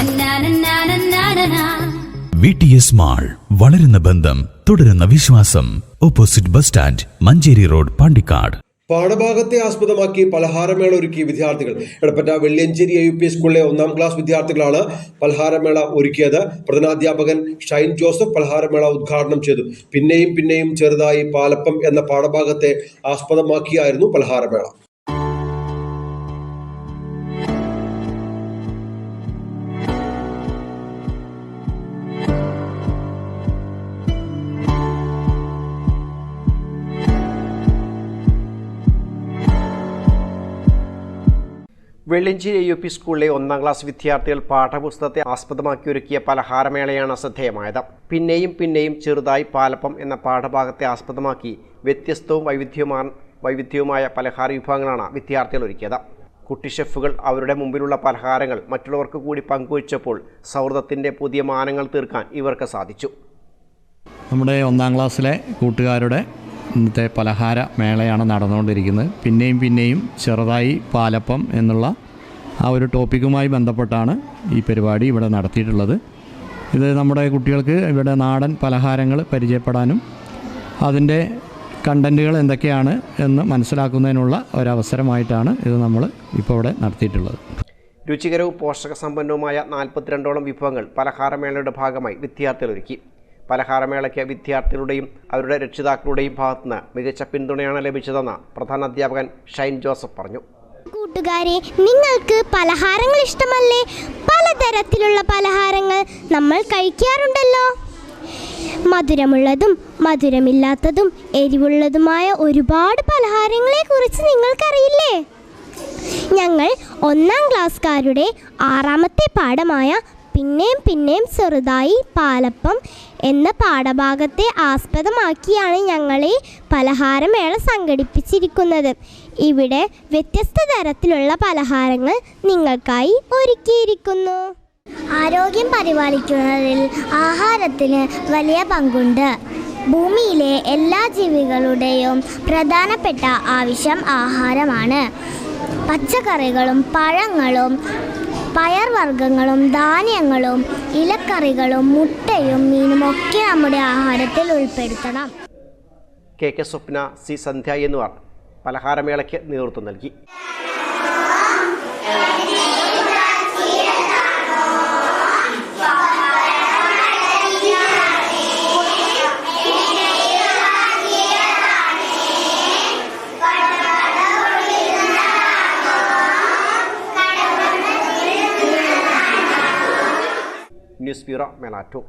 തന്നാനന്നാനന്നാനനാ. V T S mall വളരുന്ന ബന്ധം തുടരുന്ന വിശ്വാസം. Opposite bus stand Manjeri road Pandikkad. പാഠഭാഗത്തെ ആസ്പദമാക്കി പലഹാരമേള ഒരുക്കിയ വിദ്യാർത്ഥികൾ. എടപ്പറ്റ വെള്ളിയഞ്ചേരി യു പി സ്കൂളിലെ ഒന്നാം ക്ലാസ് വിദ്യാർത്ഥികളാണ് പലഹാരമേള ഒരുക്കിയത്. പ്രധാനാധ്യാപകൻ ഷൈൻ ജോസഫ് പലഹാരമേള ഉദ്ഘാടനം ചെയ്തു. പിന്നെയും പിന്നെയും ചെറുതായി പാലപ്പം എന്ന പാഠഭാഗത്തെ ആസ്പദമാക്കിയായിരുന്നു പലഹാരമേള. വെള്ളിഞ്ചേരി യു പി സ്കൂളിലെ ഒന്നാം ക്ലാസ് വിദ്യാർത്ഥികൾ പാഠപുസ്തകത്തെ ആസ്പദമാക്കി ഒരുക്കിയ പലഹാരമേളയാണ് ശ്രദ്ധേയമായത്. പിന്നെയും പിന്നെയും ചെറുതായി പാലപ്പം എന്ന പാഠഭാഗത്തെ ആസ്പദമാക്കി വ്യത്യസ്തവും വൈവിധ്യവുമാ വൈവിധ്യവുമായ പലഹാര വിഭവങ്ങളാണ് വിദ്യാർത്ഥികൾ ഒരുക്കിയത്. കുട്ടി ഷെഫുകൾ അവരുടെ മുമ്പിലുള്ള പലഹാരങ്ങൾ മറ്റുള്ളവർക്ക് കൂടി പങ്കുവച്ചപ്പോൾ സൗഹൃദത്തിന്റെ പുതിയ മാനങ്ങൾ തീർക്കാൻ ഇവർക്ക് സാധിച്ചു. നമ്മുടെ ഒന്നാം ക്ലാസ്സിലെ കൂട്ടുകാരുടെ ഇന്നത്തെ പലഹാര മേളയാണ് നടന്നുകൊണ്ടിരിക്കുന്നത്. പിന്നെയും പിന്നെയും ചെറുതായി പാലപ്പം എന്നുള്ള ആ ഒരു ടോപ്പിക്കുമായി ബന്ധപ്പെട്ടാണ് ഈ പരിപാടി ഇവിടെ നടത്തിയിട്ടുള്ളത്. ഇത് നമ്മുടെ കുട്ടികൾക്ക് ഇവിടെ നാടൻ പലഹാരങ്ങൾ പരിചയപ്പെടാനും അതിന്റെ കണ്ടന്റുകൾ എന്തൊക്കെയാണ് എന്ന് മനസ്സിലാക്കുന്നതിനുള്ള ഒരവസരമായിട്ടാണ് ഇത് നമ്മൾ ഇപ്പോൾ ഇവിടെ നടത്തിയിട്ടുള്ളത്. രുചികരവും പോഷകസമ്പന്നവുമായ നാൽപ്പത്തിരണ്ടോളം വിഭവങ്ങൾ പലഹാരമേളയുടെ ഭാഗമായി വിദ്യാർത്ഥികൾ ഒരുക്കി. പലഹാരമേളയ്ക്ക് വിദ്യാർത്ഥികളുടെയും അവരുടെ രക്ഷിതാക്കളുടെയും ഭാഗത്തുനിന്ന് മികച്ച പിന്തുണയാണ് ലഭിച്ചതെന്ന് പ്രധാന അധ്യാപകൻ ഷൈൻ ജോസഫ് പറഞ്ഞു. കൂട്ടുകാരെ നിങ്ങൾക്ക് പലഹാരങ്ങൾ ഇഷ്ടമല്ലേ? പലതരത്തിലുള്ള പലഹാരങ്ങൾ നമ്മൾ കഴിക്കാറുണ്ടല്ലോ. മധുരമുള്ളതും മധുരമില്ലാത്തതും എരിവുള്ളതുമായ ഒരുപാട് പലഹാരങ്ങളെ കുറിച്ച് നിങ്ങൾക്കറിയില്ലേ? ഞങ്ങൾ ഒന്നാം ക്ലാസ്സുകാരുടെ ആറാമത്തെ പാഠമായ പിന്നെയും പിന്നെയും ചെറുതായി പാലപ്പം എന്ന പാഠഭാഗത്തെ ആസ്പദമാക്കിയാണ് ഞങ്ങൾ ഈ പലഹാരമേള സംഘടിപ്പിച്ചിരിക്കുന്നത്. ഇവിടെ വ്യത്യസ്ത തരത്തിലുള്ള പലഹാരങ്ങൾ നിങ്ങൾക്കായി ഒരുക്കിയിരിക്കുന്നു. ആരോഗ്യം പരിപാലിക്കുന്നതിൽ ആഹാരത്തിന് വലിയ പങ്കുണ്ട്. ഭൂമിയിലെ എല്ലാ ജീവികളുടെയും പ്രധാനപ്പെട്ട ആവശ്യം ആഹാരമാണ്. പച്ചക്കറികളും പഴങ്ങളും പയർവർഗങ്ങളും ധാന്യങ്ങളും ഇലക്കറികളും മുട്ടയും മീനും ഒക്കെ നമ്മുടെ ആഹാരത്തിൽ ഉൾപ്പെടുത്തണം. K K Swapna C Sandhya എന്നിവർ പലഹാരമേളയ്ക്ക് നേതൃത്വം നൽകി. News bureau Melattur